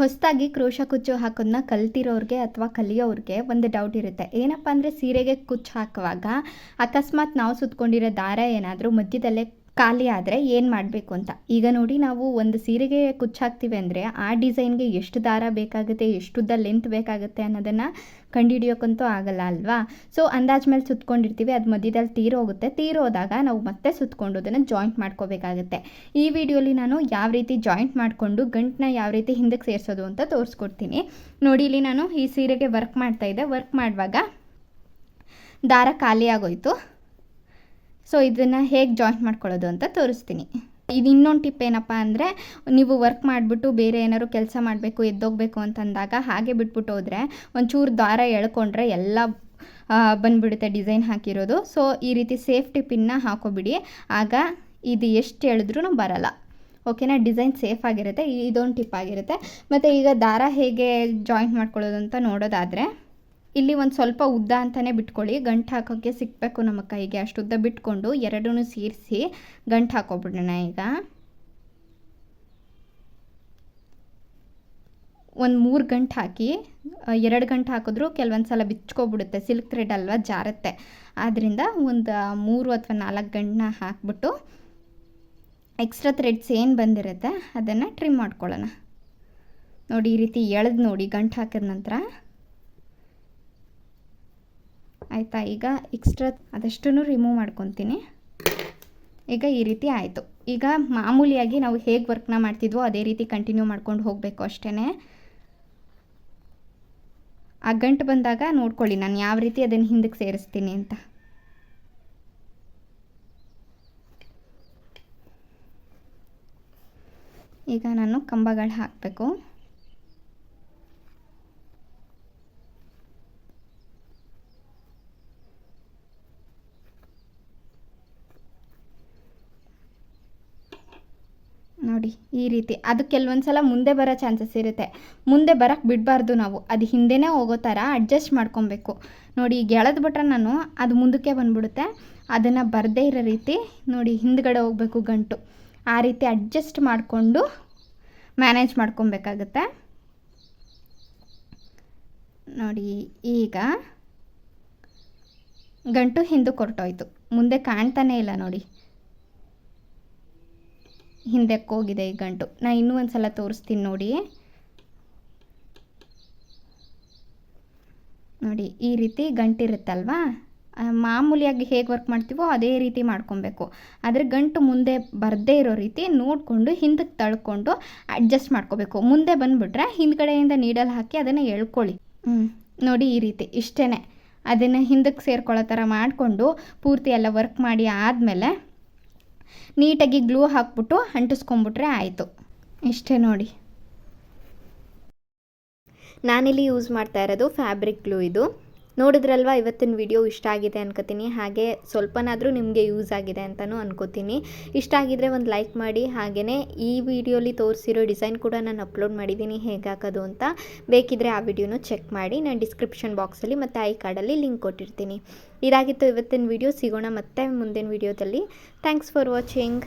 ಹೊಸದಾಗಿ ಕ್ರೋಶ ಕುಚ್ಚು ಹಾಕೋದನ್ನ ಕಲ್ತಿರೋರಿಗೆ ಅಥವಾ ಕಲಿಯೋರಿಗೆ ಒಂದು ಡೌಟ್ ಇರುತ್ತೆ. ಏನಪ್ಪ ಅಂದರೆ ಸೀರೆಗೆ ಕುಚ್ಚು ಹಾಕುವಾಗ ಅಕಸ್ಮಾತ್ ನಾವು ಸುತ್ಕೊಂಡಿರೋ ದಾರ ಏನಾದರೂ ಮಧ್ಯದಲ್ಲೇ ಖಾಲಿ ಆದರೆ ಏನು ಮಾಡಬೇಕು ಅಂತ. ಈಗ ನೋಡಿ ನಾವು ಒಂದು ಸೀರೆಗೆ ಕುಚ್ಚಾಕ್ತೀವಿ ಅಂದರೆ ಆ ಡಿಸೈನ್ಗೆ ಎಷ್ಟು ದಾರ ಬೇಕಾಗುತ್ತೆ, ಎಷ್ಟುದ್ದ ಲೆಂತ್ ಬೇಕಾಗುತ್ತೆ ಅನ್ನೋದನ್ನು ಕಂಡುಹಿಡಿಯೋಕ್ಕಂತೂ ಆಗಲ್ಲ ಅಲ್ವಾ? ಸೊ ಅಂದಾಜ್ ಮೇಲೆ ಸುತ್ಕೊಂಡಿರ್ತೀವಿ, ಅದು ಮಧ್ಯದಲ್ಲಿ ತೀರೋಗುತ್ತೆ. ತೀರೋದಾಗ ನಾವು ಮತ್ತೆ ಸುತ್ಕೊಂಡು ಅದನ್ನು ಜಾಯಿಂಟ್ ಮಾಡ್ಕೋಬೇಕಾಗುತ್ತೆ. ಈ ವಿಡಿಯೋಲಿ ನಾನು ಯಾವ ರೀತಿ ಜಾಯಿಂಟ್ ಮಾಡಿಕೊಂಡು ಗಂಟನ್ನ ಯಾವ ರೀತಿ ಹಿಂದಕ್ಕೆ ಸೇರಿಸೋದು ಅಂತ ತೋರಿಸ್ಕೊಡ್ತೀನಿ. ನೋಡಿ, ಇಲ್ಲಿ ನಾನು ಈ ಸೀರೆಗೆ ವರ್ಕ್ ಮಾಡ್ತಾ ಇದ್ದೆ. ವರ್ಕ್ ಮಾಡುವಾಗ ದಾರ ಖಾಲಿ ಆಗೋಯ್ತು. ಸೊ ಇದನ್ನು ಹೇಗೆ ಜಾಯಿಂಟ್ ಮಾಡ್ಕೊಳ್ಳೋದು ಅಂತ ತೋರಿಸ್ತೀನಿ. ಇದು ಇನ್ನೊಂದು ಟಿಪ್ ಏನಪ್ಪ ಅಂದರೆ, ನೀವು ವರ್ಕ್ ಮಾಡಿಬಿಟ್ಟು ಬೇರೆ ಏನಾದ್ರು ಕೆಲಸ ಮಾಡಬೇಕು, ಎದ್ದೋಗ್ಬೇಕು ಅಂತಂದಾಗ ಹಾಗೆ ಬಿಟ್ಬಿಟ್ಟು ಹೋದರೆ, ಒಂಚೂರು ದಾರ ಎಳ್ಕೊಂಡ್ರೆ ಎಲ್ಲ ಬಂದ್ಬಿಡುತ್ತೆ ಡಿಸೈನ್ ಹಾಕಿರೋದು. ಸೊ ಈ ರೀತಿ ಸೇಫ್ಟಿ ಪಿನ್ನ ಹಾಕೋಬಿಡಿ. ಆಗ ಇದು ಎಷ್ಟು ಎಳೆದ್ರೂ ಬರಲ್ಲ. ಓಕೆನಾ ಡಿಸೈನ್ ಸೇಫ್ ಆಗಿರುತ್ತೆ. ಇದೊಂದು ಟಿಪ್ ಆಗಿರುತ್ತೆ. ಮತ್ತು ಈಗ ದಾರ ಹೇಗೆ ಜಾಯಿಂಟ್ ಮಾಡ್ಕೊಳ್ಳೋದು ಅಂತ ನೋಡೋದಾದರೆ ಇಲ್ಲಿ ಒಂದು ಸ್ವಲ್ಪ ಉದ್ದ ಅಂತಲೇ ಬಿಟ್ಕೊಳ್ಳಿ. ಗಂಟು ಹಾಕೋಕ್ಕೆ ಸಿಕ್ಕಬೇಕು ನಮ್ಮ ಕೈಗೆ. ಅಷ್ಟು ಉದ್ದ ಬಿಟ್ಕೊಂಡು ಎರಡೂ ಸೇರಿಸಿ ಗಂಟು ಹಾಕೋಬಿಡೋಣ ಈಗ. ಒಂದು ಮೂರು ಗಂಟು ಹಾಕಿ ಎರಡು ಗಂಟು ಹಾಕಿದ್ರು ಕೆಲವೊಂದು ಸಲ ಬಿಚ್ಕೊಬಿಡುತ್ತೆ. ಸಿಲ್ಕ್ ಥ್ರೆಡ್ ಅಲ್ವಾ, ಜಾರುತ್ತೆ. ಆದ್ದರಿಂದ ಒಂದು ಮೂರು ಅಥವಾ ನಾಲ್ಕು ಗಂಟನ್ನ ಹಾಕ್ಬಿಟ್ಟು ಎಕ್ಸ್ಟ್ರಾ ಥ್ರೆಡ್ಸ್ ಏನು ಬಂದಿರುತ್ತೆ ಅದನ್ನು ಟ್ರಿಮ್ ಮಾಡ್ಕೊಳ್ಳೋಣ. ನೋಡಿ ಈ ರೀತಿ ಎಳೆದು ನೋಡಿ ಗಂಟು ಹಾಕಿದ ನಂತರ. ಆಯಿತಾ? ಈಗ ಎಕ್ಸ್ಟ್ರಾ ಅದಷ್ಟನ್ನು ರಿಮೂವ್ ಮಾಡ್ಕೊತೀನಿ. ಈಗ ಈ ರೀತಿ ಆಯಿತು. ಈಗ ಮಾಮೂಲಿಯಾಗಿ ನಾವು ಹೇಗೆ ವರ್ಕ್ನ ಮಾಡ್ತಿದ್ವೋ ಅದೇ ರೀತಿ ಕಂಟಿನ್ಯೂ ಮಾಡ್ಕೊಂಡು ಹೋಗಬೇಕು ಅಷ್ಟೇ ಆ ಗಂಟು ಬಂದಾಗ ನೋಡ್ಕೊಳ್ಳಿ, ನಾನು ಯಾವ ರೀತಿ ಅದನ್ನು ಹಿಂದಕ್ಕೆ ಸೇರಿಸ್ತೀನಿ ಅಂತ. ಈಗ ನಾನು ಕಂಬಗಳು ಹಾಕಬೇಕು. ನೋಡಿ, ಈ ರೀತಿ. ಅದು ಕೆಲವೊಂದು ಸಲ ಮುಂದೆ ಬರೋ ಚಾನ್ಸಸ್ ಇರುತ್ತೆ. ಮುಂದೆ ಬರೋಕ್ಕೆ ಬಿಡಬಾರ್ದು ನಾವು. ಅದು ಹಿಂದೆನೇ ಹೋಗೋ ಥರ ಅಡ್ಜಸ್ಟ್ ಮಾಡ್ಕೊಬೇಕು. ನೋಡಿ, ಈಗ ಎಳೆದ್ಬಿಟ್ರೆ ನಾನು ಅದು ಮುಂದಕ್ಕೆ ಬಂದ್ಬಿಡುತ್ತೆ. ಅದನ್ನು ಬರದೇ ಇರೋ ರೀತಿ ನೋಡಿ, ಹಿಂದ್ಗಡೆ ಹೋಗಬೇಕು ಗಂಟು. ಆ ರೀತಿ ಅಡ್ಜಸ್ಟ್ ಮಾಡಿಕೊಂಡು ಮ್ಯಾನೇಜ್ ಮಾಡ್ಕೊಬೇಕಾಗತ್ತೆ. ನೋಡಿ, ಈಗ ಗಂಟು ಹಿಂದಕ್ಕೆ ಹೊರಟೋಯ್ತು ಮುಂದೆ ಕಾಣ್ತಾನೇ ಇಲ್ಲ ನೋಡಿ. ಹಿಂದಕ್ಕೆ ಹೋಗಿದೆ ಈ ಗಂಟು. ನಾನು ಇನ್ನೂ ಒಂದು ಸಲ ತೋರಿಸ್ತೀನಿ ನೋಡಿ. ನೋಡಿ, ಈ ರೀತಿ ಗಂಟಿರುತ್ತಲ್ವಾ? ಮಾಮೂಲಿಯಾಗಿ ಹೇಗೆ ವರ್ಕ್ ಮಾಡ್ತೀವೋ ಅದೇ ರೀತಿ ಮಾಡ್ಕೊಬೇಕು. ಆದರೆ ಗಂಟು ಮುಂದೆ ಬರದೇ ಇರೋ ರೀತಿ ನೋಡಿಕೊಂಡು ಹಿಂದಕ್ಕೆ ತಳ್ಕೊಂಡು ಅಡ್ಜಸ್ಟ್ ಮಾಡ್ಕೋಬೇಕು. ಮುಂದೆ ಬಂದುಬಿಟ್ರೆ ಹಿಂದ್ಗಡೆಯಿಂದ ನೀಡಲ್ ಹಾಕಿ ಅದನ್ನು ಎಳ್ಕೊಳ್ಳಿ. ಹ್ಞೂ ನೋಡಿ ಈ ರೀತಿ ಇಷ್ಟೇ ಅದನ್ನು ಹಿಂದಕ್ಕೆ ಸೇರ್ಕೊಳ್ಳೋ ಥರ ಮಾಡಿಕೊಂಡು ಪೂರ್ತಿ ಎಲ್ಲ ವರ್ಕ್ ಮಾಡಿ ಆದಮೇಲೆ ನೀಟಾಗಿ ಗ್ಲೂ ಹಾಕ್ಬಿಟ್ಟು ಅಂಟಿಸ್ಕೊಂಬಿಟ್ರೆ ಆಯಿತು. ಇಷ್ಟೇ ನೋಡಿ. ನಾನಿಲ್ಲಿ ಯೂಸ್ ಮಾಡ್ತಾ ಇರೋದು ಫ್ಯಾಬ್ರಿಕ್ ಗ್ಲೂ ಇದು. ನೋಡಿದ್ರಲ್ವಾ ಇವತ್ತಿನ ವಿಡಿಯೋ ಇಷ್ಟ ಆಗಿದೆ ಅನ್ಕೋತೀನಿ. ಹಾಗೆ ಸ್ವಲ್ಪನಾದರೂ ನಿಮಗೆ ಯೂಸ್ ಆಗಿದೆ ಅಂತಲೂ ಅನ್ಕೋತೀನಿ. ಇಷ್ಟ ಆಗಿದ್ರೆ ಒಂದು ಲೈಕ್ ಮಾಡಿ. ಹಾಗೆಯೇ ಈ ವಿಡಿಯೋಲಿ ತೋರಿಸಿರೋ ಡಿಸೈನ್ ಕೂಡ ನಾನು ಅಪ್ಲೋಡ್ ಮಾಡಿದ್ದೀನಿ ಹೇಗೆ ಹಾಕೋದು ಅಂತ ಬೇಕಿದ್ದರೆ ಆ ವಿಡಿಯೋನು ಚೆಕ್ ಮಾಡಿ. ನಾನು ಡಿಸ್ಕ್ರಿಪ್ಷನ್ ಬಾಕ್ಸಲ್ಲಿ ಮತ್ತು ಐ ಕಾರ್ಡಲ್ಲಿ ಲಿಂಕ್ ಕೊಟ್ಟಿರ್ತೀನಿ. ಇದಾಗಿತ್ತು ಇವತ್ತಿನ ವಿಡಿಯೋ ಸಿಗೋಣ ಮತ್ತೆ ಮುಂದಿನ ವಿಡಿಯೋದಲ್ಲಿ ಥ್ಯಾಂಕ್ಸ್ ಫಾರ್ ವಾಚಿಂಗ್